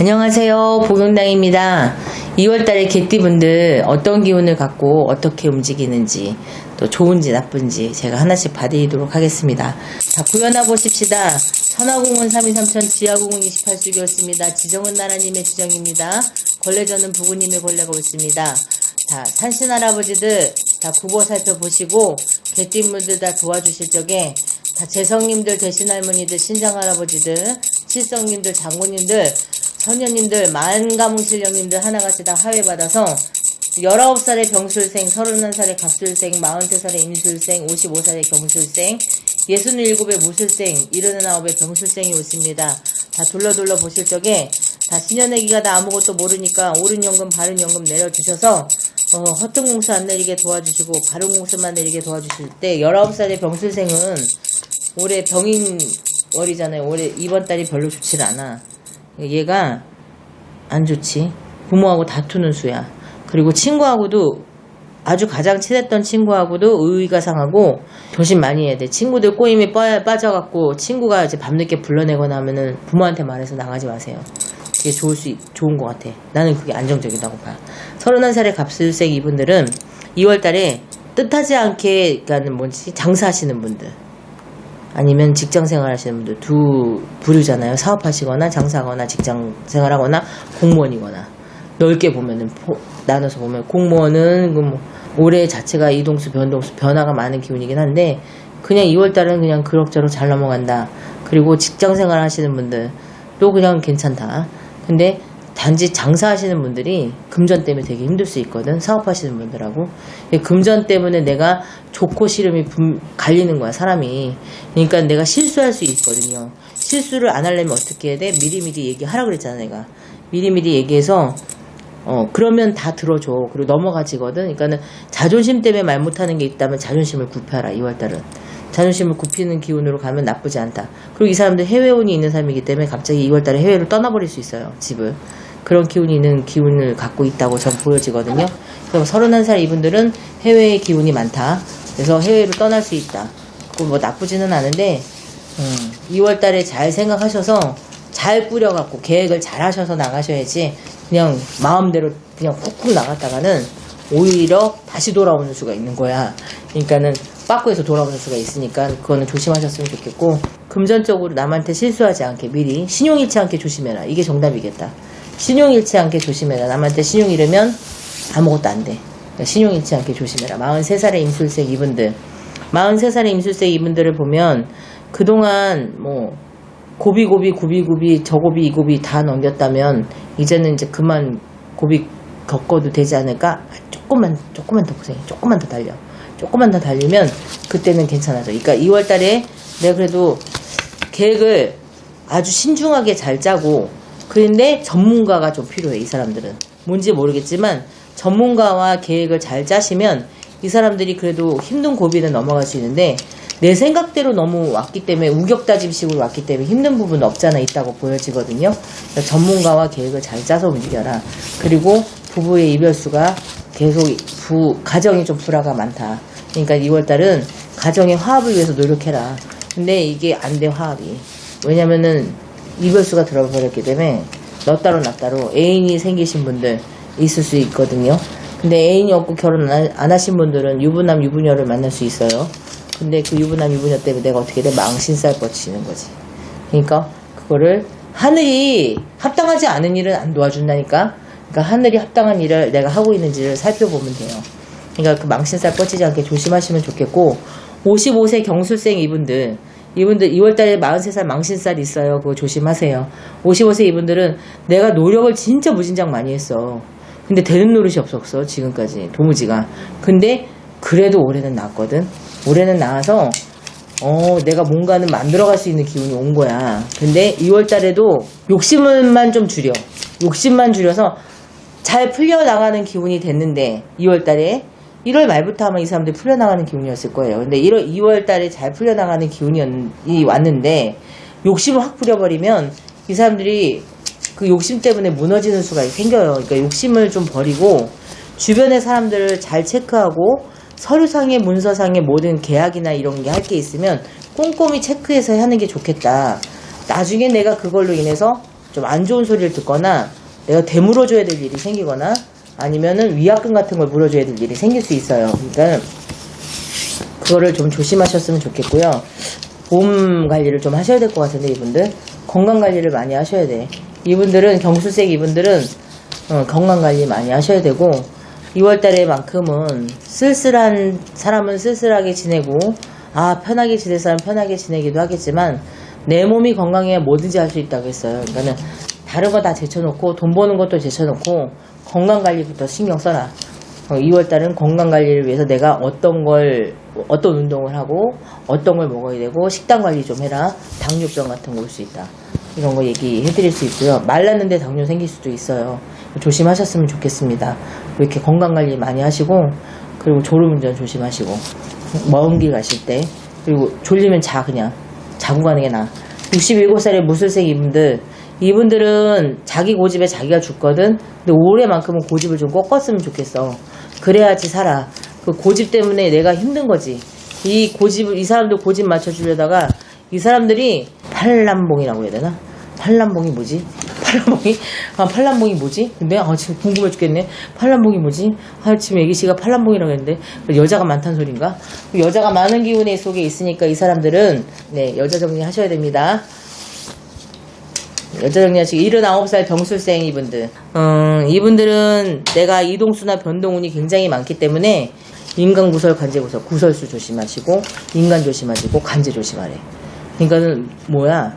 안녕하세요. 복용당입니다. 2월달에 개띠분들 어떤 기운을 갖고 어떻게 움직이는지 또 좋은지 나쁜지 제가 하나씩 봐드리도록 하겠습니다. 자, 구현해 보십시다. 선화공은 323000, 지하공은 28수교였습니다. 지정은 나라님의 지정입니다. 걸레전은 부부님의 걸레가 옳습니다. 자, 산신 할아버지들 다 국어 살펴보시고 개띠분들 다 도와주실 적에 다 재성님들, 대신 할머니들, 신장 할아버지들, 칠성님들, 장모님들, 선녀님들, 만가문신령님들 하나같이 다 하회받아서 19살의 병술생, 31살의 갑술생, 43살의 임술생, 55살의 경술생, 67의 무술생, 79의 병술생이 오십니다. 다 둘러둘러 보실 적에 다 신현애기가 다 아무것도 모르니까 옳은 연금, 바른 연금 내려주셔서 어, 허튼 공수 안 내리게 도와주시고 바른 공수만 내리게 도와주실 때 19살의 병술생은 올해 병인 월이잖아요. 올해 이번 달이 별로 좋질 않아. 얘가 안 좋지. 부모하고 다투는 수야. 그리고 친구하고도 아주 가장 친했던 친구하고도 의의가 상하고 조심 많이 해야 돼. 친구들 꼬임에 빠, 빠져갖고 친구가 이제 밤늦게 불러내거나 하면은 부모한테 말해서 나가지 마세요. 그게 좋을 수, 있- 좋은 것 같아. 나는 그게 안정적이라고 봐. 31살의 갑술생 이분들은 2월 달에 뜻하지 않게, 그니까는 뭐지, 장사하시는 분들. 아니면 직장 생활 하시는 분들 두 부류잖아요. 사업하시거나 장사하거나 직장 생활하거나 공무원이거나 넓게 보면은 포- 나눠서 보면 공무원은 그 뭐 올해 자체가 이동수 변동수 변화가 많은 기운이긴 한데 그냥 2월 달은 그냥 그럭저럭 잘 넘어간다. 그리고 직장 생활 하시는 분들도 그냥 괜찮다. 근데 단지 장사하시는 분들이 금전 때문에 되게 힘들 수 있거든. 사업하시는 분들하고. 이 금전 때문에 내가 좋고 싫음이 분- 갈리는 거야, 사람이. 그러니까 내가 실수할 수 있거든요. 실수를 안 하려면 어떻게 해야 돼? 미리미리 얘기하라 그랬잖아, 내가. 미리미리 얘기해서, 어, 그러면 다 들어줘. 그리고 넘어가지거든. 그러니까는 자존심 때문에 말 못하는 게 있다면 자존심을 굽혀라, 2월달은. 자존심을 굽히는 기운으로 가면 나쁘지 않다. 그리고 이 사람들 해외 운이 있는 사람이기 때문에 갑자기 2월달에 해외를 떠나버릴 수 있어요, 집을. 그런 기운이 있는 기운을 갖고 있다고 전 보여지거든요. 그럼 31살 이분들은 해외의 기운이 많다. 그래서 해외로 떠날 수 있다. 뭐 나쁘지는 않은데, 음, 2월 달에 잘 생각하셔서 잘 꾸려갖고 계획을 잘 하셔서 나가셔야지 그냥 마음대로 그냥 푹푹 나갔다가는 오히려 다시 돌아오는 수가 있는 거야. 그러니까는 빠꾸에서 돌아오는 수가 있으니까 그거는 조심하셨으면 좋겠고 금전적으로 남한테 실수하지 않게 미리 신용 잃지 않게 조심해라. 이게 정답이겠다. 신용 잃지 않게 조심해라. 남한테 신용 잃으면 아무것도 안 돼. 그러니까 신용 잃지 않게 조심해라. 43살의 임술생 이분들. 43살의 임술생 이분들을 보면 그동안 뭐 고비 고비 고비 고비 저 고비 이 고비 다 넘겼다면 이제는 이제 그만 고비 겪어도 되지 않을까? 아, 조금만 조금만 더 고생해. 조금만 더 달려. 조금만 더 달리면 그때는 괜찮아져. 그러니까 2월 달에 내가 그래도 계획을 아주 신중하게 잘 짜고 그런데 전문가가 좀 필요해 이 사람들은 뭔지 모르겠지만 전문가와 계획을 잘 짜시면 이 사람들이 그래도 힘든 고비는 넘어갈 수 있는데 내 생각대로 너무 왔기 때문에 우격다짐식으로 왔기 때문에 힘든 부분 없잖아 있다고 보여지거든요. 그러니까 전문가와 계획을 잘 짜서 움직여라. 그리고 부부의 이별수가 계속 부 가정이 좀 불화가 많다. 그러니까 2월 달은 가정의 화합을 위해서 노력해라. 근데 이게 안 돼 화합이. 왜냐면은 이별수가 들어버렸기 때문에 너 따로 나 따로 애인이 생기신 분들 있을 수 있거든요. 근데 애인이 없고 결혼 안, 안 하신 분들은 유부남 유부녀를 만날 수 있어요. 근데 그 유부남 유부녀 때문에 내가 어떻게 돼 망신살 뻗치는 거지. 그러니까 그거를 하늘이 합당하지 않은 일은 안 도와준다니까. 그러니까 하늘이 합당한 일을 내가 하고 있는지를 살펴보면 돼요. 그러니까 그 망신살 뻗치지 않게 조심하시면 좋겠고 55세 경술생 이분들 이분들 2월달에 43살 망신살 있어요. 그거 조심하세요. 55세 이분들은 내가 노력을 진짜 무진장 많이 했어. 근데 되는 노릇이 없었어 지금까지 도무지가. 근데 그래도 올해는 나왔거든. 올해는 나와서 어, 내가 뭔가는 만들어갈 수 있는 기운이 온 거야. 근데 2월 달에도 욕심만 좀 줄여. 욕심만 줄여서 잘 풀려나가는 기운이 됐는데, 2월 달에. 1월 말부터 아마 이 사람들이 풀려나가는 기운이었을 거예요. 근데 1월, 2월 달에 잘 풀려나가는 기운이 었- 왔는데, 욕심을 확 부려버리면 이 사람들이 그 욕심 때문에 무너지는 수가 생겨요. 그러니까 욕심을 좀 버리고, 주변의 사람들을 잘 체크하고, 서류상의 문서상의 모든 계약이나 이런 게 할 게 있으면 꼼꼼히 체크해서 하는 게 좋겠다. 나중에 내가 그걸로 인해서 좀 안 좋은 소리를 듣거나 내가 되물어줘야 될 일이 생기거나 아니면은 위약금 같은 걸 물어줘야 될 일이 생길 수 있어요. 그러니까 그거를 좀 조심하셨으면 좋겠고요. 몸 관리를 좀 하셔야 될 것 같은데 이분들 건강 관리를 많이 하셔야 돼. 이분들은 경수색 이분들은 어, 건강 관리 많이 하셔야 되고 2월달에만큼은 쓸쓸한 사람은 쓸쓸하게 지내고 아 편하게 지낼 사람 편하게 지내기도 하겠지만 내 몸이 건강해야 뭐든지 할 수 있다고 했어요. 그러니까는 다른 거 다 제쳐놓고 돈 버는 것도 제쳐놓고 건강 관리부터 신경 써라. 2월달은 건강 관리를 위해서 내가 어떤 걸 어떤 운동을 하고 어떤 걸 먹어야 되고 식단 관리 좀 해라. 당뇨병 같은 거 올 수 있다. 이런 거 얘기해 드릴 수 있고요. 말랐는데 당뇨 생길 수도 있어요. 조심하셨으면 좋겠습니다. 이렇게 건강 관리 많이 하시고 그리고 졸음운전 조심하시고 먼 길 가실 때 그리고 졸리면 자 그냥 자고 가는 게 나아. 67살의 무술생 이분들 이분들은 자기 고집에 자기가 죽거든. 근데 올해만큼은 고집을 좀 꺾었으면 좋겠어. 그래야지 살아. 그 고집 때문에 내가 힘든 거지. 이 고집을 이 사람들 고집 맞춰주려다가 이 사람들이 팔남봉이라고 해야 되나? 팔남봉이 뭐지? 팔남봉이 아 팔남봉이 뭐지? 근데 아 지금 궁금해 죽겠네. 팔남봉이 뭐지? 아 지금 애기 씨가 팔남봉이라고 했는데 여자가 많다는 소린가? 여자가 많은 기운의 속에 있으니까 이 사람들은 네 여자 정리하셔야 됩니다. 여자 정리하시고 79살 병술생 이분들. 음, 이분들은 내가 이동수나 변동운이 굉장히 많기 때문에 인간 구설 관제 구설 구설수 조심하시고 인간 조심하시고 관제 조심하래. 그러니까는 뭐야?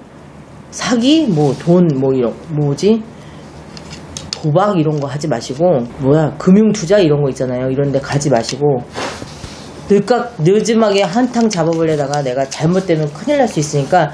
사기? 뭐 돈? 뭐 이런 뭐지? 도박 이런 거 하지 마시고 뭐야? 금융 투자 이런 거 있잖아요. 이런 데 가지 마시고 늦각 늦음하게 한탕 잡아보려다가 내가 잘못되면 큰일 날 수 있으니까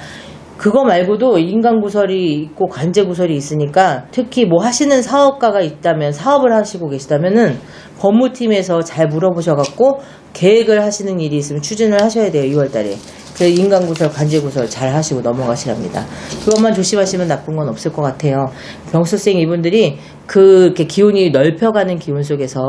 그거 말고도 인간 구설이 있고 관제 구설이 있으니까 특히 뭐 하시는 사업가가 있다면 사업을 하시고 계시다면은 법무팀에서 잘 물어보셔갖고 계획을 하시는 일이 있으면 추진을 하셔야 돼요 2월달에. 그 인간 구설 관제 구설 잘 하시고 넘어가시랍니다. 그것만 조심하시면 나쁜 건 없을 것 같아요. 병수생 이분들이 그렇게 기운이 넓혀가는 기운 속에서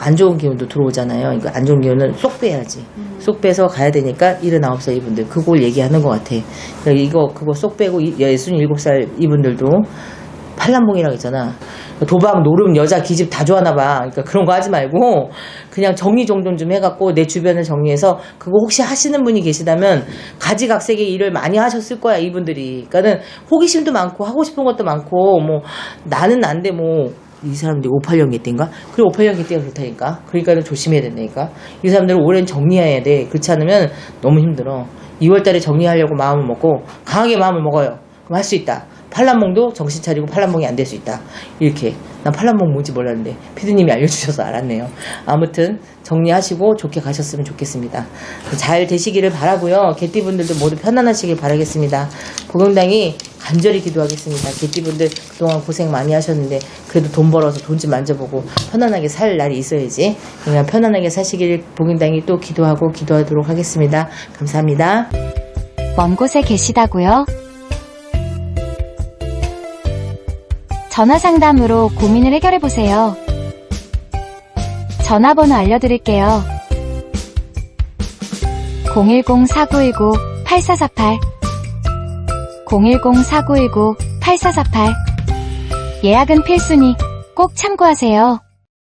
안 좋은 기운도 들어오잖아요. 이거 안 좋은 기운은 쏙 빼야지. 쏙 빼서 가야 되니까 79살 이분들 그걸 얘기하는 것 같아. 그러니까 이거 그거 쏙 빼고 67살 이분들도 팔남봉이라고 했잖아. 도박, 노름, 여자, 기집 다 좋아하나 봐. 그러니까 그런 거 하지 말고 그냥 정리정돈 좀 해갖고 내 주변을 정리해서 그거 혹시 하시는 분이 계시다면 가지각색의 일을 많이 하셨을 거야 이분들이. 그러니까는 호기심도 많고 하고 싶은 것도 많고 뭐 나는 난데 뭐 이 사람들이 586 개띠인가? 그래 586 개띠가 그렇다니까. 그러니까는 조심해야 된다니까. 이 사람들은 올해는 정리해야 돼. 그렇지 않으면 너무 힘들어. 2월 달에 정리하려고 마음을 먹고 강하게 마음을 먹어요. 그럼 할 수 있다. 팔란몽도 정신 차리고 팔란몽이 안 될 수 있다. 이렇게. 난 팔란몽 뭔지 몰랐는데 피디님이 알려주셔서 알았네요. 아무튼 정리하시고 좋게 가셨으면 좋겠습니다. 잘 되시기를 바라고요. 개띠분들도 모두 편안하시길 바라겠습니다. 보건당이 간절히 기도하겠습니다. 개띠분들 그동안 고생 많이 하셨는데 그래도 돈 벌어서 돈 좀 만져보고 편안하게 살 날이 있어야지. 그냥 편안하게 사시길 보건당이 또 기도하고 기도하도록 하겠습니다. 감사합니다. 먼 곳에 계시다고요? 전화 상담으로 고민을 해결해 보세요. 전화번호 알려드릴게요. 010-4919-8448 010-4919-8448 예약은 필수니 꼭 참고하세요.